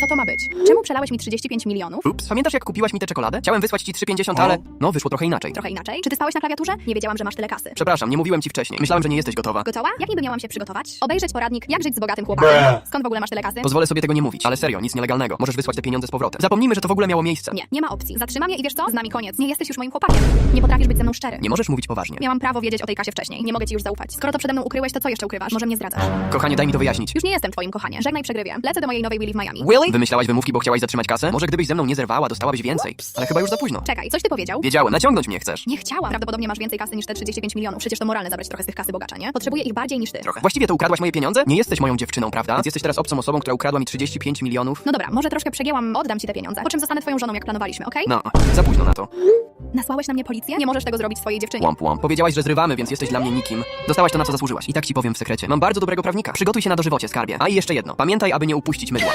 Co to ma być? Czemu przelałeś mi 35 milionów? Ups, pamiętasz jak kupiłaś mi tę czekoladę? Chciałem wysłać ci 3,50, ale no wyszło trochę inaczej. Trochę inaczej. Czy ty spałeś na klawiaturze? Nie wiedziałam, że masz tyle kasy. Przepraszam, nie mówiłem ci wcześniej. Myślałem, że nie jesteś gotowa. Gotowa? Jak niby miałam się przygotować? Obejrzeć poradnik, jak żyć z bogatym chłopakiem. Skąd w ogóle masz tyle kasy? Pozwolę sobie tego nie mówić, ale serio, nic nielegalnego. Możesz wysłać te pieniądze z powrotem. Zapomnijmy, że to w ogóle miało miejsce. Nie, nie ma opcji. Zatrzymam je i wiesz co? Z nami koniec. Nie jesteś już moim chłopakiem. Nie potrafisz być ze mną szczery. Nie możesz mówić poważnie. Miałam prawo wiedzieć o tej kasie wcześniej. Nie mogę ci już zaufać. Skoro to przede mną ukryłeś, to co jeszcze ukrywasz? Może mnie zdradzasz? Kochanie, daj mi to wyjaśnić. Już nie jestem twoim kochaniem. Żegnaj przegrywie. Lecę do mojej nowej Willy w Miami. Willy? Wymyślałaś wymówki, bo chciałaś zatrzymać kasę? Może gdybyś ze mną nie zerwała, dostałabyś więcej. Ale chyba już za późno. Czekaj, coś ty powiedział? Wiedziałem, naciągnąć mnie chcesz. Nie chciałam. Prawdopodobnie masz więcej kasy niż te 35 milionów. Przecież to moralne zabrać trochę z tych kasy bogacza, nie? Potrzebuję ich bardziej niż ty. Trochę. Właściwie to ukradłaś moje pieniądze? Nie jesteś moją dziewczyną, prawda? Więc jesteś teraz obcą osobą, która ukradła mi 35 milionów. No dobra, może troszkę przegięłam, oddam ci te pieniądze. Po czym zostanę twoją żoną, jak planowaliśmy, okej? No, za późno na to. Nasłałeś na mnie policję? Nie możesz tego zrobić swojej dziewczynie. Łomp. Powiedziałaś, że zrywamy, więc jesteś dla mnie nikim. Dostałaś to, na co zasłużyłaś. I tak ci powiem w sekrecie. Mam bardzo dobrego prawnika. Przygotuj się na dożywocie, skarbie. A i jeszcze jedno. Pamiętaj, aby nie upuścić mydła.